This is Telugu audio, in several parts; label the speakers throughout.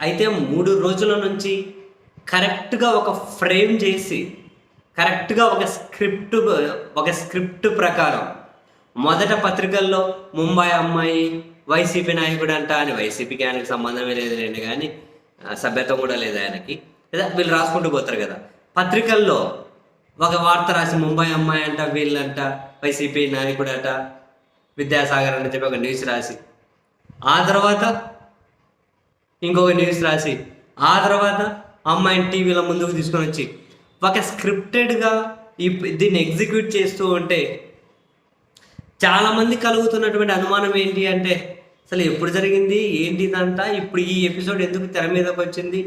Speaker 1: అయితే మూడు రోజుల నుంచి కరెక్ట్గా ఒక ఫ్రేమ్ చేసి కరెక్ట్గా ఒక స్క్రిప్ట్ ఒక స్క్రిప్ట్ ప్రకారం మొదట పత్రికల్లో ముంబై అమ్మాయి వైసీపీ నాయకుడు అంట అని వైసీపీకి ఆయనకి సంబంధమే లేదు లేండి కానీ సభ్యత్వం కూడా లేదు ఆయనకి. లేదా వీళ్ళు రాసుకుంటూ పోతారు కదా. పత్రికల్లో ఒక వార్త రాసి ముంబై అమ్మాయి అంట వీళ్ళంట వైసీపీ నాయకుడు అంట విద్యాసాగర్ అని చెప్పి ఒక న్యూస్ రాసి ఆ తర్వాత ఇంకొక న్యూస్ రాసి ఆ తర్వాత అమ్మాయిని టీవీలో ముందుకు తీసుకొని వచ్చి ఒక స్క్రిప్టెడ్గా ఈ దీన్ని ఎగ్జిక్యూట్ చేస్తూ ఉంటే చాలామంది కలుగుతున్నటువంటి అనుమానం ఏంటి అంటే అసలు ఎప్పుడు జరిగింది? ఏంటి ఇదంతా? ఇప్పుడు ఈ ఎపిసోడ్ ఎందుకు తెర మీదకి వచ్చింది?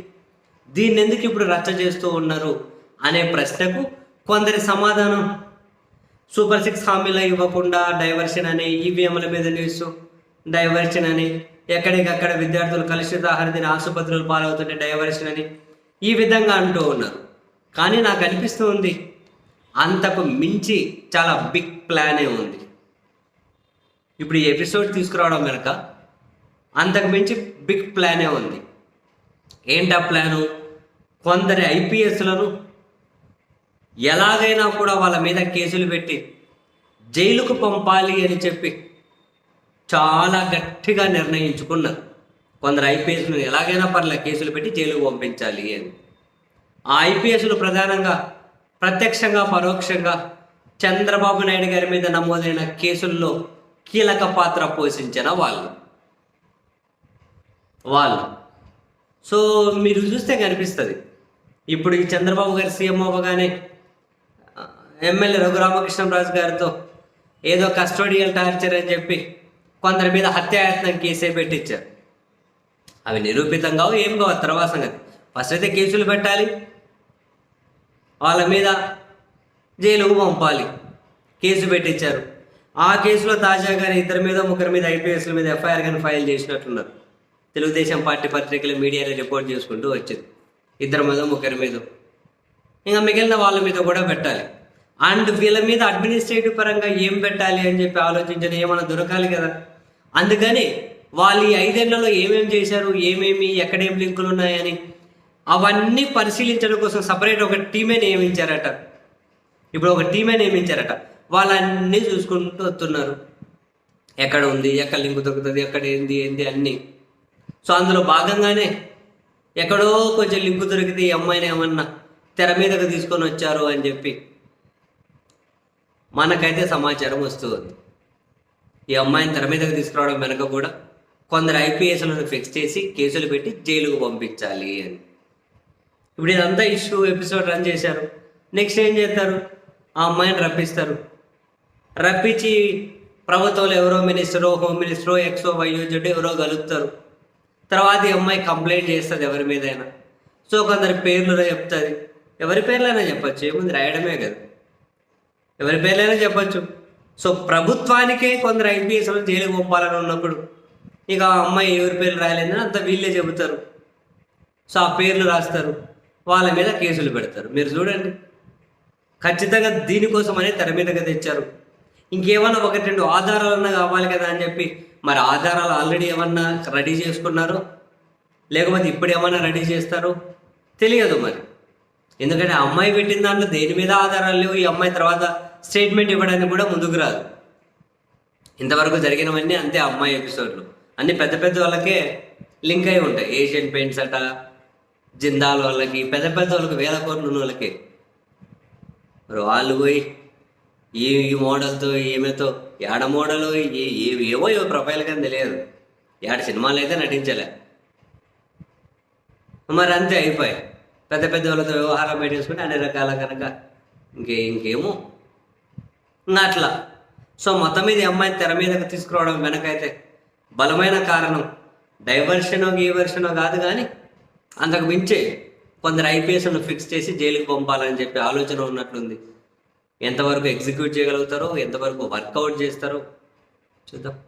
Speaker 1: దీన్ని ఎందుకు ఇప్పుడు రచ్చ చేస్తూ ఉన్నారు? అనే ప్రశ్నకు కొందరి సమాధానం సూపర్ సిక్స్ హామీలు ఇవ్వకుండా డైవర్షన్ అని ఈవీఎంల మీద న్యూస్ డైవర్షన్ అని ఎక్కడికక్కడ విద్యార్థులు కలుషిత ఆహార తిని ఆసుపత్రులు పాలవుతుంటే డైవర్షన్ అని ఈ విధంగా అంటూ ఉన్నారు. కానీ నాకు అనిపిస్తూ ఉంది అంతకు మించి చాలా బిగ్ ప్లానే ఉంది. ఇప్పుడు ఈ ఎపిసోడ్ తీసుకురావడం వెనుక అంతకు మించి బిగ్ ప్లానే ఉంది. ఏంటా ప్లాను? కొందరి ఐపీఎస్లను ఎలాగైనా కూడా వాళ్ళ మీద కేసులు పెట్టి జైలుకు పంపాలి అని చెప్పి చాలా గట్టిగా నిర్ణయించుకున్నారు కొందరు ఐపీఎస్లు ఎలాగైనా పర్లే కేసులు పెట్టి జైలుకు పంపించాలి అని. ఆ ఐపీఎస్లు ప్రధానంగా ప్రత్యక్షంగా పరోక్షంగా చంద్రబాబు నాయుడు గారి మీద నమోదైన కేసుల్లో కీలక పాత్ర పోషించిన వాళ్ళు. వాళ్ళు. సో మీరు చూస్తే కనిపిస్తుంది. ఇప్పుడు ఈ చంద్రబాబు గారు సీఎం అవ్వగానే ఎమ్మెల్యే రఘురామకృష్ణరాజు గారితో ఏదో కస్టోడియల్ టార్చర్ అని చెప్పి కొందరి మీద హత్యాయత్నం కేసే పెట్టించారు. అవి నిరూపితం కావు ఏం కావు తర్వాత సంగతి. ఫస్ట్ అయితే కేసులు పెట్టాలి. వాళ్ళ మీద జైలుకు పంపాలి. కేసు పెట్టించారు. ఆ కేసులో తాజాగా ఇద్దరి మీద ముగ్గురి మీద ఐపీఎస్ల మీద ఎఫ్ఐఆర్ కానీ ఫైల్ చేసినట్టున్నారు. తెలుగుదేశం పార్టీ పత్రికలు మీడియాలో రిపోర్ట్ చేసుకుంటూ వచ్చింది. ఇద్దరి మీద ముగ్గురి మీద. ఇంకా మిగిలిన వాళ్ళ మీద కూడా పెట్టాలి. అండ్ వీళ్ళ మీద అడ్మినిస్ట్రేటివ్ పరంగా ఏం పెట్టాలి అని చెప్పి ఆలోచించిన ఏమైనా దొరకాలి కదా? అందుకని వాళ్ళు ఈ ఐదేళ్ళలో ఏమేమి చేశారు ఏమేమి ఎక్కడేం లింకులు ఉన్నాయని అవన్నీ పరిశీలించడం కోసం సపరేట్ ఒక టీమే నియమించారట. ఇప్పుడు ఒక టీమే నియమించారట. వాళ్ళన్నీ చూసుకుంటూ వస్తున్నారు. ఎక్కడ ఉంది ఎక్కడ లింక్ దొరుకుతుంది ఎక్కడ ఏంది ఏంది అన్నీ. సో అందులో భాగంగానే ఎక్కడో కొంచెం లింకు దొరికితే ఈ అమ్మాయిని ఏమన్నా తెర మీదకు తీసుకొని వచ్చారు అని చెప్పి మనకైతే సమాచారం వస్తుంది. ఈ అమ్మాయిని తెర మీదకి తీసుకురావడం వెనక కూడా కొందరు ఐపీఎస్లను ఫిక్స్ చేసి కేసులు పెట్టి జైలుకు పంపించాలి అని. ఇప్పుడు ఇదంతా ఇష్యూ ఎపిసోడ్ రన్ చేశారు. నెక్స్ట్ ఏం చేస్తారు? ఆ అమ్మాయిని రప్పిస్తారు. రప్పించి ప్రభుత్వంలో ఎవరో మినిస్టరో హోమ్ మినిస్టరో ఎక్సో వైయో జడ్డు ఎవరో కలుపుతారు. తర్వాత ఈ అమ్మాయి కంప్లైంట్ చేస్తుంది ఎవరి మీదైనా. సో కొందరి పేర్లు చెప్తుంది. ఎవరి పేర్లైనా చెప్పచ్చు. ఏముంది రాయడమే కదా. ఎవరి పేర్లైనా చెప్పచ్చు. సో ప్రభుత్వానికే కొందరు ఐపీఎస్లు జైలుకి పంపాలని ఉన్నప్పుడు ఇక ఆ అమ్మాయి ఎవరి పేర్లు రాయలేదని అంత వీళ్ళే చెబుతారు. సో ఆ పేర్లు రాస్తారు. వాళ్ళ మీద కేసులు పెడతారు. మీరు చూడండి. ఖచ్చితంగా దీనికోసమనే తెర మీదగా తెచ్చారు. ఇంకేమన్నా ఒకటి రెండు ఆధారాలన్నా కావాలి కదా అని చెప్పి మరి ఆధారాలు ఆల్రెడీ ఏమన్నా రెడీ చేసుకున్నారో? లేకపోతే ఇప్పుడు ఏమన్నా రెడీ చేస్తారో? తెలియదు మరి. ఎందుకంటే అమ్మాయి పెట్టిన దాంట్లో దేని మీద ఆధారాలు లేవు? ఈ అమ్మాయి తర్వాత స్టేట్మెంట్ ఇవ్వడానికి కూడా ముందుకు రాదు. ఇంతవరకు జరిగినవన్నీ అంతే అమ్మాయి ఎపిసోడ్లు. అన్ని పెద్ద పెద్ద వాళ్ళకే లింక్ అయి ఉంటాయి. ఏషియన్ పెయింట్స్ అట జిందాల్ వాళ్ళకి పెద్ద పెద్ద వాళ్ళకి వేల కోట్లు ఉన్న వాళ్ళకి. మరి వాళ్ళు పోయి ఈ ఈ మోడల్తో ఈమెతో ఏడ మోడల్ ఏవో ఏవో ప్రొఫైల్ కానీ తెలియదు. ఏడ సినిమాలు అయితే నటించలే. మరి అంతే అయిపోయాయి. పెద్ద పెద్ద వాళ్ళతో వ్యవహారం పెట్టేసుకుంటే అన్ని రకాల కనుక ఇంకే ఇంకేమో అట్లా. సో మొత్తం మీద ఈ అమ్మాయిని తెర మీదకి తీసుకురావడం వెనకైతే బలమైన కారణం. డైవర్షనో గీవర్షనో కాదు కానీ అంతకు మించి కొందరు ఐపీఎస్ను ఫిక్స్ చేసి జైలుకి పంపాలని చెప్పి ఆలోచన ఉన్నట్లుంది. ఎంతవరకు ఎగ్జిక్యూట్ చేయగలుగుతారో ఎంతవరకు వర్కౌట్ చేస్తారో చూద్దాం.